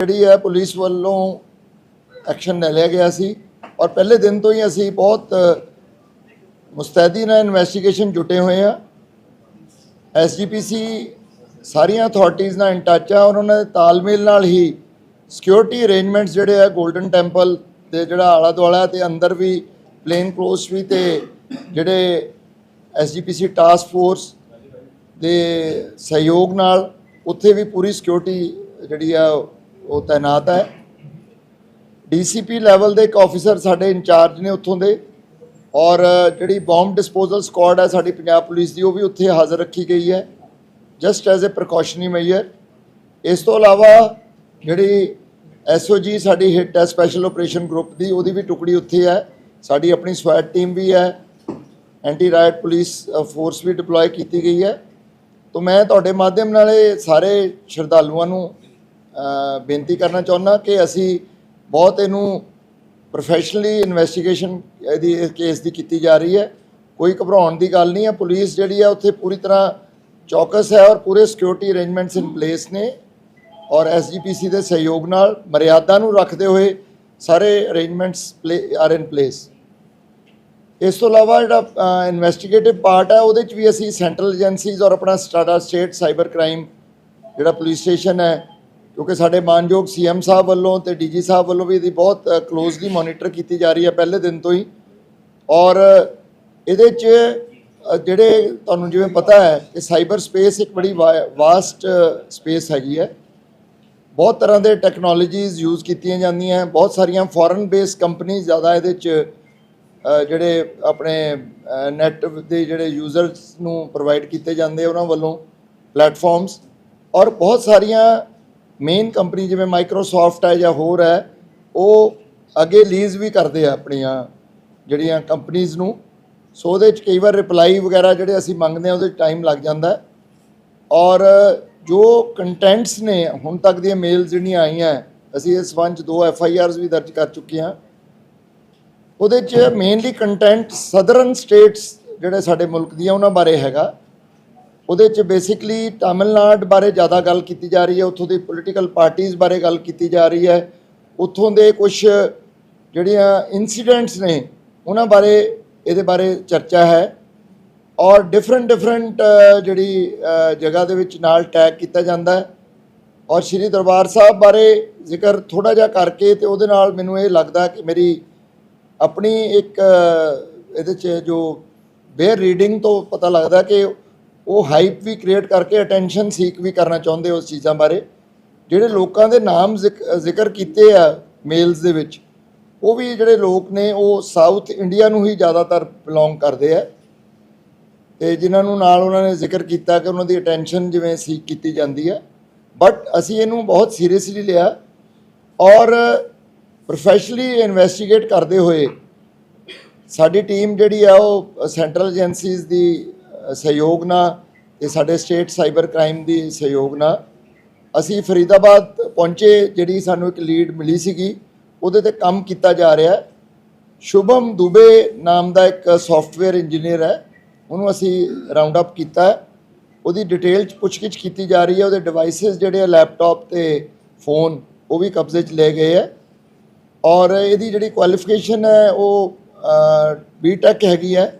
ਜਿਹੜੀ ਹੈ ਪੁਲਿਸ ਵੱਲੋਂ ਐਕਸ਼ਨ ਲੈ ਲਿਆ ਗਿਆ ਸੀ ਔਰ ਪਹਿਲੇ ਦਿਨ ਤੋਂ ਹੀ ਅਸੀਂ ਬਹੁਤ ਮੁਸਤੈਦੀ ਨਾਲ ਇਨਵੈਸਟੀਗੇਸ਼ਨ ਜੁਟੇ ਹੋਏ ਆ। ਐਸਜੀਪੀਸੀ ਸਾਰੀਆਂ ਅਥਾਰਟੀਆਂ ਨਾਲ ਇਨ ਟੱਚ ਆ ਔਰ ਉਹਨਾਂ ਦੇ ਤਾਲਮੇਲ ਨਾਲ ਹੀ ਸਿਕਿਉਰਿਟੀ ਅਰੇਂਜਮੈਂਟਸ ਜਿਹੜੇ ਆ 골ਡਨ ਟੈਂਪਲ ਦੇ ਜਿਹੜਾ ਆਲਾ ਦੁਆਲਾ ਤੇ ਅੰਦਰ ਵੀ ਪਲੇਨ ਕਲੋਸ ਵੀ ਤੇ ਜਿਹੜੇ ਐਸਜੀਪੀਸੀ ਟਾਸਕ ਫੋਰਸ ਦੇ ਸਹਿਯੋਗ ਨਾਲ ਉੱਥੇ ਵੀ ਪੂਰੀ ਸਿਕਿਉਰਿਟੀ ਜਿਹੜੀ ਆ ਉਹ ਤਾਇਨਾਤ ਹੈ। ਡੀਸੀਪੀ ਲੈਵਲ ਦੇ ਇੱਕ ਆਫੀਸਰ ਸਾਡੇ ਇੰਚਾਰਜ ਨੇ ਉੱਥੋਂ ਦੇ ਔਰ ਜਿਹੜੀ ਬੰਬ ਡਿਸਪੋਜ਼ਲ ਸਕੁਆਡ ਹੈ ਸਾਡੀ ਪੰਜਾਬ ਪੁਲਿਸ ਦੀ, ਉਹ ਵੀ ਉੱਥੇ ਹਾਜ਼ਰ ਰੱਖੀ ਗਈ ਹੈ। Just as a precautionary measure ਇਸ ਤੋਂ ਇਲਾਵਾ ਜਿਹੜੀ ਐਸਓਜੀ ਸਾਡੀ ਹਿੱਟ ਹੈ ਸਪੈਸ਼ਲ ਆਪਰੇਸ਼ਨ ਗਰੁੱਪ ਦੀ, ਉਹਦੀ ਵੀ ਟੁਕੜੀ ਉੱਥੇ ਹੈ। ਸਾਡੀ ਆਪਣੀ ਸਵੈਟ ਟੀਮ ਵੀ ਹੈ। ਐਂਟੀ ਰਾਇਟ ਪੁਲਿਸ ਫੋਰਸ ਵੀ ਡਿਪਲੋਏ ਕੀਤੀ ਗਈ ਹੈ। ਤੋਂ ਮੈਂ ਤੁਹਾਡੇ ਮਾਧਿਅਮ ਨਾਲ ਇਹ ਸਾਰੇ ਸ਼ਰਧਾਲੂਆਂ ਨੂੰ ਬੇਨਤੀ ਕਰਨਾ ਚਾਹੁੰਦਾ ਕਿ ਅਸੀਂ ਬਹੁਤ ਇਹਨੂੰ ਪ੍ਰੋਫੈਸ਼ਨਲੀ ਇਨਵੈਸਟੀਗੇਸ਼ਨ ਇਹਦੀ ਇਸ ਕੇਸ ਦੀ ਕੀਤੀ ਜਾ ਰਹੀ ਹੈ। ਕੋਈ ਘਬਰਾਉਣ ਦੀ ਗੱਲ ਨਹੀਂ ਹੈ। ਪੁਲਿਸ ਜਿਹੜੀ ਹੈ ਉੱਥੇ ਪੂਰੀ ਤਰ੍ਹਾਂ ਚੌਕਸ ਹੈ ਔਰ ਪੂਰੇ ਸਿਕਿਉਰਿਟੀ ਅਰੇਂਜਮੈਂਟਸ ਇਨ ਪਲੇਸ ਨੇ ਔਰ ਐਸਜੀਪੀਸੀ ਦੇ ਸਹਿਯੋਗ ਨਾਲ ਮਰਿਆਦਾ ਨੂੰ ਰੱਖਦੇ ਹੋਏ ਸਾਰੇ ਅਰੇਂਜਮੈਂਟਸ ਆਰ ਇਨ ਪਲੇਸ ਇਸ ਤੋਂ ਇਲਾਵਾ ਜਿਹੜਾ ਇਨਵੈਸਟੀਗੇਟਿਵ ਪਾਰਟ ਹੈ, ਉਹਦੇ ਚ ਵੀ ਅਸੀਂ ਸੈਂਟਰਲ ਏਜੰਸੀਜ਼ ਔਰ ਆਪਣਾ ਸਟਾਡਾ ਸਟੇਟ ਸਾਈਬਰ ਕ੍ਰਾਈਮ ਜਿਹੜਾ ਪੁਲਿਸ ਸਟੇਸ਼ਨ ਹੈ ਕਿਉਂਕਿ ਸਾਡੇ ਮਾਨਯੋਗ ਸੀਐਮ ਸਾਹਿਬ ਵੱਲੋਂ ਤੇ ਡੀਜੀ ਸਾਹਿਬ ਵੱਲੋਂ ਵੀ ਇਹਦੀ ਬਹੁਤ ਕਲੋਜ਼ਲੀ ਮੋਨੀਟਰ ਕੀਤੀ ਜਾ ਰਹੀ ਹੈ ਪਹਿਲੇ ਦਿਨ ਤੋਂ ਹੀ। ਔਰ ਇਹਦੇ 'ਚ ਜਿਹੜੇ ਤੁਹਾਨੂੰ ਜਿਵੇਂ ਪਤਾ ਹੈ ਕਿ ਸਾਈਬਰ ਸਪੇਸ ਇੱਕ ਬੜੀ ਵਾਸਟ ਸਪੇਸ ਹੈਗੀ ਹੈ। ਬਹੁਤ ਤਰ੍ਹਾਂ ਦੇ ਟੈਕਨੋਲੋਜੀਜ਼ ਯੂਜ਼ ਕੀਤੀਆਂ ਜਾਂਦੀਆਂ ਬਹੁਤ ਸਾਰੀਆਂ ਫੋਰਨ ਬੇਸ ਕੰਪਨੀ ਜ਼ਿਆਦਾ ਇਹਦੇ 'ਚ ਜਿਹੜੇ ਆਪਣੇ ਨੈਟ ਦੇ ਜਿਹੜੇ ਯੂਜ਼ਰਸ ਨੂੰ ਪ੍ਰੋਵਾਈਡ ਕੀਤੇ ਜਾਂਦੇ ਉਹਨਾਂ ਵੱਲੋਂ ਪਲੇਟਫਾਰਮਸ ਔਰ ਬਹੁਤ ਸਾਰੀਆਂ ਮੇਨ ਕੰਪਨੀ ਜਿਵੇਂ ਮਾਈਕਰੋਸਾਫਟ ਹੈ ਜਾਂ ਹੋਰ ਹੈ, ਉਹ ਅੱਗੇ ਲੀਜ਼ ਵੀ ਕਰਦੇ ਆ ਆਪਣੀਆਂ ਜਿਹੜੀਆਂ ਕੰਪਨੀਆਂ ਨੂੰ। ਸੋ ਉਹਦੇ 'ਚ ਕਈ ਵਾਰ ਰਿਪਲਾਈ ਵਗੈਰਾ ਜਿਹੜੇ ਅਸੀਂ ਮੰਗਦੇ ਆ ਉਹਦੇ ਟਾਈਮ ਲੱਗ ਜਾਂਦਾ। ਔਰ ਜੋ ਕੰਟੈਂਟਸ ਨੇ, ਹੁਣ ਤੱਕ ਦੀਆਂ ਮੇਲਸ ਜਿਹੜੀਆਂ ਆਈਆਂ, ਅਸੀਂ ਇਸ ਸੰਬੰਧ 'ਚ ਦੋ ਐਫ ਆਈ ਆਰਸ ਵੀ ਦਰਜ ਕਰ ਚੁੱਕੇ ਹਾਂ। ਉਹਦੇ 'ਚ ਮੇਨਲੀ ਕੰਟੈਂਟ ਸਦਰਨ ਸਟੇਟਸ ਜਿਹੜੇ ਸਾਡੇ ਮੁਲਕ ਦੀਆਂ, ਉਹਨਾਂ ਬਾਰੇ ਹੈਗਾ। ਉਹਦੇ 'ਚ ਬੇਸਿਕਲੀ ਤਾਮਿਲਨਾਡ ਬਾਰੇ ਜ਼ਿਆਦਾ ਗੱਲ ਕੀਤੀ ਜਾ ਰਹੀ ਹੈ, ਉੱਥੋਂ ਦੀ ਪੋਲੀਟੀਕਲ ਪਾਰਟੀਆਂ ਬਾਰੇ ਗੱਲ ਕੀਤੀ ਜਾ ਰਹੀ ਹੈ, ਉੱਥੋਂ ਦੇ ਕੁਝ ਜਿਹੜੀਆਂ ਇਨਸੀਡੈਂਟਸ ਨੇ, ਉਹਨਾਂ ਬਾਰੇ ਇਹਦੇ ਬਾਰੇ ਚਰਚਾ ਹੈ ਔਰ ਡਿਫਰੈਂਟ ਡਿਫਰੈਂਟ ਜਿਹੜੀ ਜਗ੍ਹਾ ਦੇ ਵਿੱਚ ਨਾਲ ਟੈਗ ਕੀਤਾ ਜਾਂਦਾ ਹੈ ਔਰ ਸ਼੍ਰੀ ਦਰਬਾਰ ਸਾਹਿਬ ਬਾਰੇ ਜ਼ਿਕਰ ਥੋੜਾ ਜਿਹਾ ਕਰਕੇ ਤੇ ਉਹਦੇ ਨਾਲ ਮੈਨੂੰ ਇਹ ਲੱਗਦਾ ਕਿ ਮੇਰੀ ਆਪਣੀ ਇੱਕ ਇਹਦੇ 'ਚ ਜੋ ਬੇਅਰ ਰੀਡਿੰਗ ਤੋਂ ਪਤਾ ਲੱਗਦਾ ਕਿ ਉਹ ਹਾਈਪ ਵੀ ਕ੍ਰੀਏਟ ਕਰਕੇ ਅਟੈਂਸ਼ਨ ਸੀਕ ਵੀ ਕਰਨਾ ਚਾਹੁੰਦੇ ਉਸ ਚੀਜ਼ਾਂ ਬਾਰੇ। ਜਿਹੜੇ ਲੋਕਾਂ ਦੇ ਨਾਮ ਜ਼ਿਕ- ਜ਼ਿਕਰ ਕੀਤੇ ਆ ਮੇਲਸ ਦੇ ਵਿੱਚ, ਉਹ ਵੀ ਜਿਹੜੇ ਲੋਕ ਨੇ, ਉਹ ਸਾਊਥ ਇੰਡੀਆ ਨੂੰ ਹੀ ਜ਼ਿਆਦਾਤਰ ਬਿਲੋਂਗ ਕਰਦੇ ਆ। ਤੇ ਜਿਨ੍ਹਾਂ ਨੂੰ ਨਾਲ ਉਹਨਾਂ ਨੇ ਜ਼ਿਕਰ ਕੀਤਾ ਕਿ ਉਹਨਾਂ ਦੀ ਅਟੈਂਸ਼ਨ ਜਿਵੇਂ ਸੀਕ ਕੀਤੀ ਜਾਂਦੀ ਹੈ ਬਟ ਅਸੀਂ ਇਹਨੂੰ ਬਹੁਤ ਸੀਰੀਅਸਲੀ ਲਿਆ ਔਰ ਪ੍ਰੋਫੈਸ਼ਨਲੀ ਇਨਵੈਸਟੀਗੇਟ ਕਰਦੇ ਹੋਏ ਸਾਡੀ ਟੀਮ ਜਿਹੜੀ ਆ ਉਹ ਸੈਂਟਰਲ ਏਜੰਸੀਜ਼ ਦੀ ਸਹਿਯੋਗ ਨਾਲ ਤੇ ਸਾਡੇ ਸਟੇਟ ਸਾਈਬਰ ਕ੍ਰਾਈਮ ਦੀ ਸਹਿਯੋਗ ਨਾਲ ਅਸੀਂ ਫਰੀਦਾਬਾਦ ਪਹੁੰਚੇ, ਜਿਹੜੀ ਸਾਨੂੰ ਇੱਕ ਲੀਡ ਮਿਲੀ ਸੀਗੀ, ਉਹਦੇ ਤੇ ਕੰਮ ਕੀਤਾ ਜਾ ਰਿਹਾ ਹੈ। ਸ਼ੁਭਮ ਦੁਬੇ ਨਾਮ ਦਾ ਇੱਕ ਸੌਫਟਵੇਅਰ ਇੰਜੀਨੀਅਰ ਹੈ, ਉਹਨੂੰ ਅਸੀਂ ਰਾਉਂਡ ਅਪ ਕੀਤਾ ਉਹਦੀ ਡਿਟੇਲ ਚ ਪੁੱਛਗਿੱਛ ਕੀਤੀ ਜਾ ਰਹੀ ਹੈ, ਉਹਦੇ ਡਿਵਾਈਸਸ ਜਿਹੜੇ ਆ ਲੈਪਟਾਪ ਤੇ ਫੋਨ ਉਹ ਵੀ ਕਬਜ਼ੇ 'ਚ ਲਏ ਗਏ ਹੈ। ਔਰ ਇਹਦੀ ਜਿਹੜੀ ਕੁਆਲੀਫਿਕੇਸ਼ਨ ਹੈ, ਉਹ ਬੀਟੈਕ ਹੈਗੀ ਹੈ।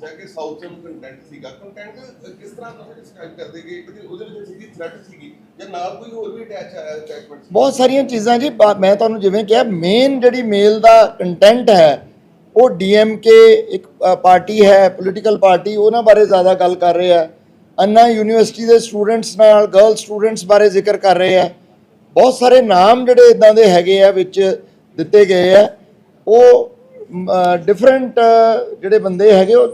ਦੱਸਿਆ ਕਿ ਸਾਊਥਰਨ ਕੰਟੈਂਟ ਸੀਗਾ। ਕੰਟੈਂਟ ਕਿਸ ਤਰ੍ਹਾਂ ਤੁਸੀਂ ਡਿਸਕ੍ਰਾਈਬ ਕਰਦੇ ਕਿ ਉਹਦੇ ਵਿੱਚ ਸੀਗੀ ਥ੍ਰੈਟ ਸੀਗੀ ਜਾਂ ਨਾਲ ਕੋਈ ਹੋਰ ਵੀ ਅਟੈਚ ਅਟੈਚਮੈਂਟ ਬਹੁਤ ਸਾਰੀਆਂ ਚੀਜ਼ਾਂ ਜੀ ਮੈਂ ਤੁਹਾਨੂੰ ਜਿਵੇਂ ਕਿਹਾ ਮੇਨ ਜਿਹੜੀ ਮੇਲ ਦਾ ਕੰਟੈਂਟ ਹੈ, ਉਹ ਡੀਐਮਕੇ ਇੱਕ ਪਾਰਟੀ ਹੈ ਪੋਲੀਟੀਕਲ ਪਾਰਟੀ, ਉਹਨਾਂ ਬਾਰੇ ਜ਼ਿਆਦਾ ਗੱਲ ਕਰ ਰਹੇ ਆ। ਅੰਨਾ ਯੂਨੀਵਰਸਿਟੀ ਦੇ ਸਟੂਡੈਂਟਸ ਨਾਲ ਗਰਲ ਸਟੂਡੈਂਟਸ ਬਾਰੇ ਜ਼ਿਕਰ ਕਰ ਰਹੇ ਆ। ਬਹੁਤ ਸਾਰੇ ਨਾਮ ਜਿਹੜੇ ਇਦਾਂ ਦੇ ਹੈਗੇ ਆ, ਵਿੱਚ ਦਿੱਤੇ ਗਏ ਆ। ਉਹ ਡਿਫਰੈਂਟ ਜਿਹੜੇ ਬੰਦੇ ਹੈਗੇ, ਉਹ